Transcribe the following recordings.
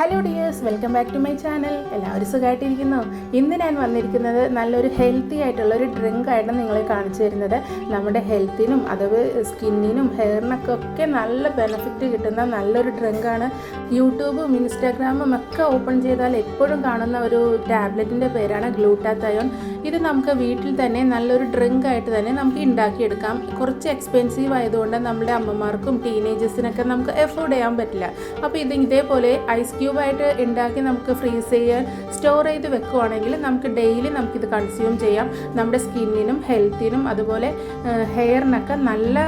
Hello dears welcome back to my channel എല്ലാവരും സുഖമായിട്ടിരിക്കുന്നു ഇന്ന് ഞാൻ വന്നിരിക്കുന്നത് നല്ലൊരു ഹെൽത്തി ആയിട്ടുള്ള ഒരു ഡ്രിങ്ക് ആയിട്ട് നിങ്ങളെ കാണിച്ചു തരുന്നത്. നമ്മുടെ ഹെൽത്തിനും അഥവാ സ്കിന്നിനും ഹെയറിനൊക്കെ ഒക്കെ നല്ല ബെനഫിറ്റ് കിട്ടുന്ന നല്ലൊരു ഡ്രിങ്കാണ് യൂട്യൂബും ഇൻസ്റ്റാഗ്രാമും ഒക്കെ ഓപ്പൺ ചെയ്താൽ എപ്പോഴും കാണുന്ന ഒരു ടാബ്ലറ്റിന്റെ പേരാണ് ഗ്ലൂട്ടാത്തയോൺ ഇത് നമുക്ക് വീട്ടിൽ തന്നെ നല്ലൊരു ഡ്രിങ്ക് ആയിട്ട് തന്നെ നമുക്ക് ഉണ്ടാക്കിയെടുക്കാം കുറച്ച് എക്സ്പെൻസീവ് ആയതുകൊണ്ട് നമ്മുടെ അമ്മമാർക്കും ടീനേജേഴ്സിനൊക്കെ നമുക്ക് എഫോർഡ് ചെയ്യാൻ പറ്റില്ല. അപ്പോൾ ഇത് ഇതേപോലെ ഐസ് ക്യൂബായിട്ട് ഉണ്ടാക്കി നമുക്ക് ഫ്രീസ് ചെയ്യാൻ സ്റ്റോർ ചെയ്ത് വെക്കുവാണെങ്കിൽ നമുക്ക് ഡെയിലി നമുക്കിത് കൺസ്യൂം ചെയ്യാം. നമ്മുടെ സ്കിന്നിനും ഹെൽത്തിനും അതുപോലെ ഹെയറിനൊക്കെ നല്ല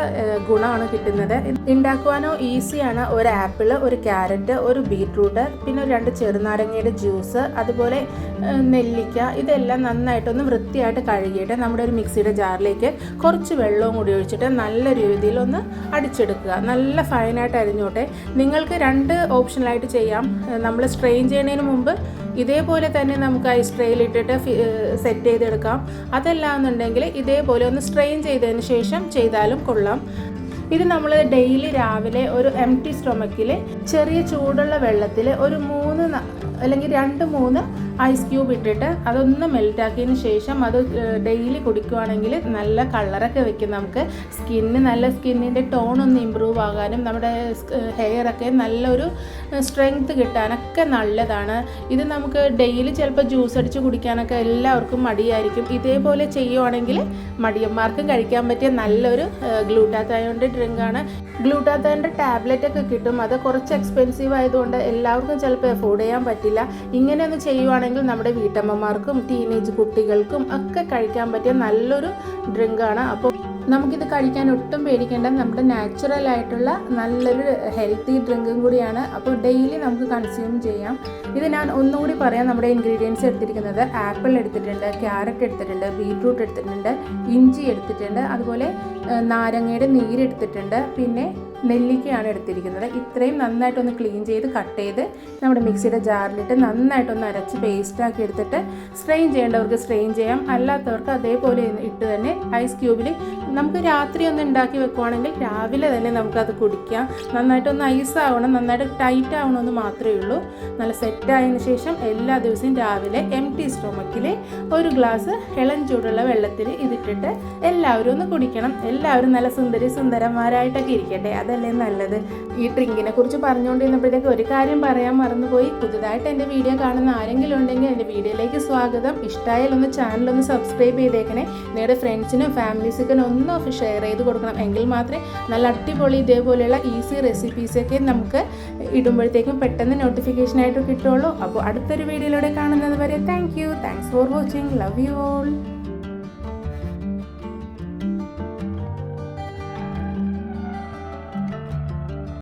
ഗുണമാണ് കിട്ടുന്നത്. ഉണ്ടാക്കുവാനോ ഈസിയാണ് ഒരു ആപ്പിൾ ഒരു ക്യാരറ്റ് ഒരു ബീട്രൂട്ട് പിന്നെ രണ്ട് ചെറുനാരങ്ങയുടെ ജ്യൂസ് അതുപോലെ നെല്ലിക്ക ഇതെല്ലാം നന്നായിട്ടൊന്ന് വൃത്തിയായിട്ട് കഴുകിയിട്ട് നമ്മുടെ ഒരു മിക്സിയുടെ ജാറിലേക്ക് കുറച്ച് വെള്ളവും കൂടി ഒഴിച്ചിട്ട് നല്ല രീതിയിൽ ഒന്ന് അടിച്ചെടുക്കുക. നല്ല ഫൈനായിട്ട് അരിഞ്ഞോട്ടെ. നിങ്ങൾക്ക് രണ്ട് ഓപ്ഷനിലായിട്ട് ചെയ്യാം. നമ്മൾ സ്ട്രെയിൻ ചെയ്യുന്നതിന് മുമ്പ് ഇതേപോലെ തന്നെ നമുക്ക് ഐസ് ട്രേയിൽ ഇട്ടിട്ട് സെറ്റ് ചെയ്തെടുക്കാം. അതല്ല എന്നുണ്ടെങ്കിൽ ഇതേപോലെ ഒന്ന് സ്ട്രെയിൻ ചെയ്തതിന് ശേഷം ചെയ്താലും കൊള്ളാം. ഇത് നമ്മൾ ഡെയിലി രാവിലെ ഒരു എം ടി സ്റ്റൊമക്കിൽ ചെറിയ ചൂടുള്ള വെള്ളത്തിൽ ഒരു മൂന്ന് അല്ലെങ്കിൽ രണ്ട് മൂന്ന് ഐസ് ക്യൂബ് ഇട്ടിട്ട് അതൊന്ന് മെൽറ്റാക്കിയതിന് ശേഷം അത് ഡെയിലി കുടിക്കുവാണെങ്കിൽ നല്ല കളറൊക്കെ വെക്കും നമുക്ക്. സ്കിന്ന് നല്ല സ്കിന്നിന്റെ ടോൺ ഒന്ന് ഇമ്പ്രൂവ് ആകാനും നമ്മുടെ ഹെയറൊക്കെ നല്ലൊരു സ്ട്രെങ്ത് കിട്ടാനൊക്കെ നല്ലതാണ്. ഇത് നമുക്ക് ഡെയിലി ചിലപ്പോൾ ജ്യൂസ് അടിച്ച് കുടിക്കാനൊക്കെ എല്ലാവർക്കും മടിയായിരിക്കും. ഇതേപോലെ ചെയ്യുവാണെങ്കിൽ മടിയന്മാർക്കും കഴിക്കാൻ പറ്റിയ നല്ലൊരു ഗ്ലൂട്ടാത്തായോന്റെ ഡ്രിങ്കാണ് ഗ്ലൂട്ടാത്തായോന്റെ ടാബ്ലറ്റ് ഒക്കെ കിട്ടും. അത് കുറച്ച് എക്സ്പെൻസീവ് ആയതുകൊണ്ട് എല്ലാവർക്കും ചിലപ്പോൾ എഫോർഡ് ചെയ്യാൻ പറ്റില്ല. ഇങ്ങനെയൊന്ന് ചെയ്യുവാണെങ്കിൽ നമ്മുടെ വീട്ടമ്മമാർക്കും ടീനേജ് കുട്ടികൾക്കും ഒക്കെ കഴിക്കാൻ പറ്റിയ നല്ലൊരു ഡ്രിങ്കാണ് അപ്പോൾ നമുക്കിത് കഴിക്കാൻ ഒട്ടും പേടിക്കേണ്ട. നമ്മുടെ നാച്ചുറൽ ആയിട്ടുള്ള നല്ലൊരു ഹെൽത്തി ഡ്രിങ്കും കൂടിയാണ്. അപ്പോൾ ഡെയിലി നമുക്ക് കൺസ്യൂം ചെയ്യാം. ഇത് ഞാൻ ഒന്നുകൂടി പറയാം. നമ്മുടെ ഇൻഗ്രീഡിയൻസ് എടുത്തിരിക്കുന്നത് ആപ്പിൾ എടുത്തിട്ടുണ്ട് ക്യാരറ്റ് എടുത്തിട്ടുണ്ട് ബീട്രൂട്ട് എടുത്തിട്ടുണ്ട് ഇഞ്ചി എടുത്തിട്ടുണ്ട് അതുപോലെ നാരങ്ങയുടെ നീരെടുത്തിട്ടുണ്ട് പിന്നെ നെല്ലിക്കയാണ് എടുത്തിരിക്കുന്നത്. ഇത്രയും നന്നായിട്ടൊന്ന് ക്ലീൻ ചെയ്ത് കട്ട് ചെയ്ത് നമ്മുടെ മിക്സിയുടെ ജാറിലിട്ട് നന്നായിട്ടൊന്ന് അരച്ച് പേസ്റ്റാക്കി എടുത്തിട്ട് സ്ട്രെയിൻ ചെയ്യേണ്ടവർക്ക് സ്ട്രെയിൻ ചെയ്യാം. അല്ലാത്തവർക്ക് അതേപോലെ ഇട്ട് തന്നെ ഐസ് ക്യൂബിൽ നമുക്ക് രാത്രി ഒന്ന് ഉണ്ടാക്കി വെക്കുവാണെങ്കിൽ രാവിലെ തന്നെ നമുക്കത് കുടിക്കാം. നന്നായിട്ടൊന്ന് ഐസ് ആവണം നന്നായിട്ട് ടൈറ്റ് ആവണമെന്ന് മാത്രമേ ഉള്ളൂ. നല്ല സെറ്റായതിനു ശേഷം എല്ലാ ദിവസവും രാവിലെ എം ടി സ്റ്റൊമക്കിൽ ഒരു ഗ്ലാസ് ഇളം ചൂടുള്ള വെള്ളത്തിൽ ഇതിട്ടിട്ട് എല്ലാവരും ഒന്ന് കുടിക്കണം. എല്ലാവരും നല്ല സുന്ദരി സുന്ദരന്മാരായിട്ടൊക്കെ ഇരിക്കട്ടെ. അതല്ലേ നല്ലത്. ഈ ഡ്രിങ്കിനെ കുറിച്ച് പറഞ്ഞുകൊണ്ടിരുന്നപ്പോഴത്തേക്ക് ഒരു കാര്യം പറയാൻ മറന്നുപോയി. പുതുതായിട്ട് എന്റെ വീഡിയോ കാണുന്ന ആരെങ്കിലും ഉണ്ടെങ്കിൽ എന്റെ വീഡിയോയിലേക്ക് സ്വാഗതം. ഇഷ്ടമായാലൊന്ന് ചാനലൊന്ന് ഒന്ന് സബ്സ്ക്രൈബ് ചെയ്തേക്കണേ. നിങ്ങളുടെ ഫ്രണ്ട്സിനും ഫാമിലീസിനും ഒന്ന് ഷെയർ ചെയ്ത് കൊടുക്കണം. എങ്കിൽ മാത്രമേ നല്ല അടിപൊളി ഇതേപോലെയുള്ള ഈസി റെസിപ്പീസൊക്കെ നമുക്ക് ഇടുമ്പോഴത്തേക്കും പെട്ടെന്ന് നോട്ടിഫിക്കേഷനായിട്ട് കിട്ടുള്ളൂ അപ്പോൾ അടുത്തൊരു വീഡിയോയിലൂടെ കാണുന്നത് വരെ thank you thanks for watching love you all